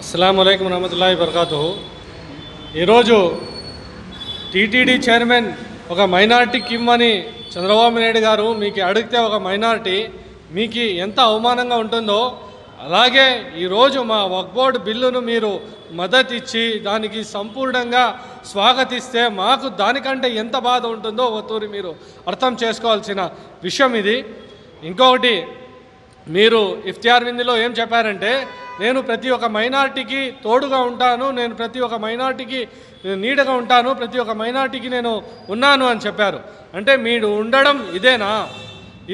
అస్సలం అయికం రహమతుల్లా బర్కాతు ఈరోజు టీటీడీ చైర్మన్ ఒక మైనార్టీకి ఇమ్మని చంద్రబాబు నాయుడు గారు మీకు అడిగితే ఒక మైనార్టీ మీకు ఎంత అవమానంగా ఉంటుందో అలాగే ఈరోజు మా వక్ బోర్డు బిల్లును మీరు మద్దతు ఇచ్చి దానికి సంపూర్ణంగా స్వాగతిస్తే మాకు దానికంటే ఎంత బాధ ఉంటుందో ఒత్తూరి మీరు అర్థం చేసుకోవాల్సిన విషయం ఇది. ఇంకొకటి మీరు ఇఫ్తియార్ విందులో ఏం చెప్పారంటే నేను ప్రతి ఒక్క మైనార్టీకి తోడుగా ఉంటాను నేను ప్రతి ఒక్క మైనార్టీకి నీడగా ఉంటాను ప్రతి ఒక్క మైనార్టీకి నేను ఉన్నాను అని చెప్పారు. అంటే మీరు ఉండడం ఇదేనా?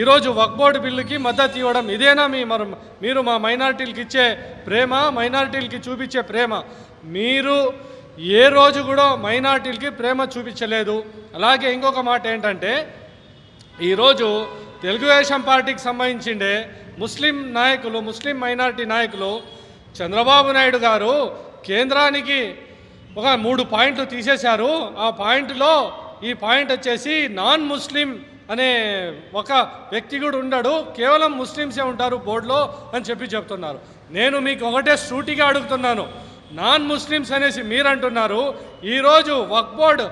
ఈరోజు వక్బోర్డు బిల్లుకి మద్దతు ఇవ్వడం ఇదేనా మీ మరి మీరు మా మైనార్టీలకి ఇచ్చే ప్రేమ మైనార్టీలకి చూపించే ప్రేమ? మీరు ఏ రోజు కూడా మైనార్టీలకి ప్రేమ చూపించలేదు. అలాగే ఇంకొక మాట ఏంటంటే ఈరోజు తెలుగుదేశం పార్టీకి సంబంధించిండే ముస్లిం నాయకులు ముస్లిం మైనారిటీ నాయకులు చంద్రబాబు నాయుడు గారు కేంద్రానికి ఒక మూడు పాయింట్లు తీసేశారు. ఆ పాయింట్లో ఈ పాయింట్ వచ్చేసి నాన్ ముస్లిం అనే ఒక వ్యక్తి కూడా ఉండడు. కేవలం ముస్లిమ్సే ఉంటారు బోర్డులో అని చెప్పి చెప్తున్నారు. నేను మీకు ఒకటే సూటిగా అడుగుతున్నాను. నాన్ ముస్లిమ్స్ అనేసి మీరు అంటున్నారు ఈరోజు వక్ బోర్డ్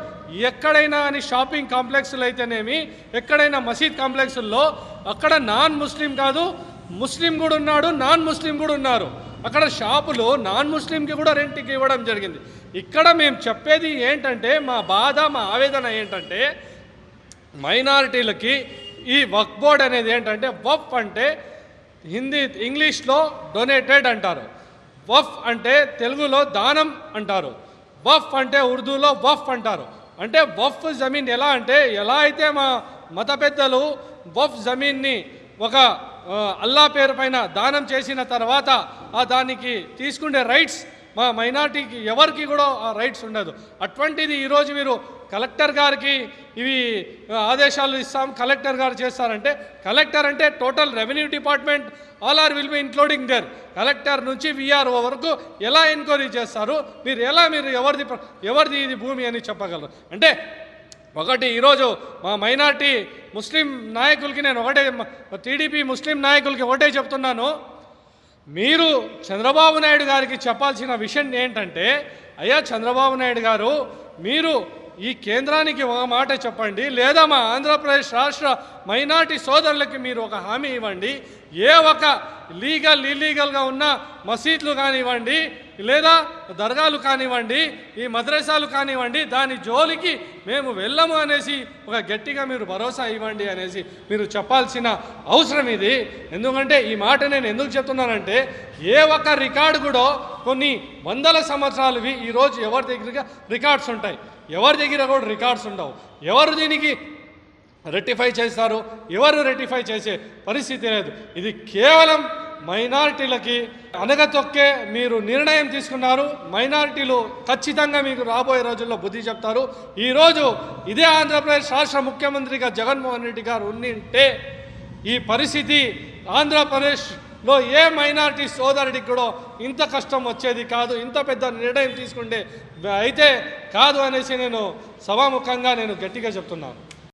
ఎక్కడైనా అని షాపింగ్ కాంప్లెక్స్లు అయితేనేమి ఎక్కడైనా మసీద్ కాంప్లెక్స్ల్లో అక్కడ నాన్ ముస్లిం కాదు ముస్లిం కూడా ఉన్నాడు నాన్ ముస్లిం కూడా ఉన్నారు. అక్కడ షాపులో నాన్ ముస్లింకి కూడా రెంట్కి ఇవ్వడం జరిగింది. ఇక్కడ మేము చెప్పేది ఏంటంటే మా బాధ మా ఆవేదన ఏంటంటే మైనారిటీలకి ఈ వక్ బోర్డ్ అనేది ఏంటంటే వఫ్ అంటే హిందీ ఇంగ్లీష్లో డొనేటెడ్ అంటారు. వఫ్ అంటే తెలుగులో దానం అంటారు. వఫ్ అంటే ఉర్దూలో వఫ్ అంటారు. అంటే వఫ్ జమీన్ ఎలా అంటే ఎలా అయితే మా మత పెద్దలు వఫ్ జమీన్ని ఒక అల్లా పేరు పైన దానం చేసిన తర్వాత ఆ దానికి తీసుకునే రైట్స్ మా మైనార్టీకి ఎవరికి కూడా ఆ రైట్స్ ఉండదు. అటువంటిది ఈరోజు మీరు కలెక్టర్ గారికి ఇవి ఆదేశాలు ఇస్తాం. కలెక్టర్ గారు చేస్తారంటే కలెక్టర్ అంటే total revenue department all are will be including their collector నుంచి విఆర్ఓ వరకు ఎలా ఎంక్వైరీ చేస్తారు? మీరు ఎలా మీరు ఎవరిది ఎవరిది ఇది భూమి అని చెప్పగలరు? అంటే ఒకటి ఈరోజు మా మైనార్టీ ముస్లిం నాయకులకి నేను ఒకటే టీడీపీ ముస్లిం నాయకులకి ఒకటే చెప్తున్నాను. మీరు చంద్రబాబు నాయుడు గారికి చెప్పాల్సిన విషయం ఏంటంటే అయ్యా చంద్రబాబు నాయుడు గారు మీరు ఈ కేంద్రానికి ఒక మాట చెప్పండి లేదా మా ఆంధ్రప్రదేశ్ రాష్ట్ర మైనార్టీ సోదరులకి మీరు ఒక హామీ ఇవ్వండి ఏ ఒక లీగల్ ఇల్లీగల్గా ఉన్న మసీద్లు కానివ్వండి లేదా దర్గాలు కానివ్వండి ఈ మద్రసాలు కానివ్వండి దాని జోలికి మేము వెళ్ళము అనేసి ఒక గట్టిగా మీరు భరోసా ఇవ్వండి అనేసి మీరు చెప్పాల్సిన అవసరం ఇది. ఎందుకంటే ఈ మాట నేను ఎందుకు చెప్తున్నానంటే ఏ ఒక్క రికార్డు కూడా కొన్ని వందల సంవత్సరాలువి ఈరోజు ఎవరి దగ్గర రికార్డ్స్ ఉంటాయి. ఎవరి దగ్గర కూడా రికార్డ్స్ ఉండవు. ఎవరు దీనికి రెట్టిఫై చేస్తారు? ఎవరు రెట్టిఫై చేసే పరిస్థితి లేదు. ఇది కేవలం మైనారిటీలకి అనగతొక్కే మీరు నిర్ణయం తీసుకున్నారు. మైనారిటీలు ఖచ్చితంగా మీకు రాబోయే రోజుల్లో బుద్ధి చెప్తారు. ఈరోజు ఇదే ఆంధ్రప్రదేశ్ రాష్ట్ర ముఖ్యమంత్రిగా జగన్మోహన్ రెడ్డి గారు ఉండింటే ఈ పరిస్థితి ఆంధ్రప్రదేశ్లో ఏ మైనారిటీ సోదరుడికి కూడా ఇంత కష్టం వచ్చేది కాదు. ఇంత పెద్ద నిర్ణయం తీసుకుంటే అయితే కాదు అనేసి నేను సభాముఖంగా నేను గట్టిగా చెప్తున్నాను.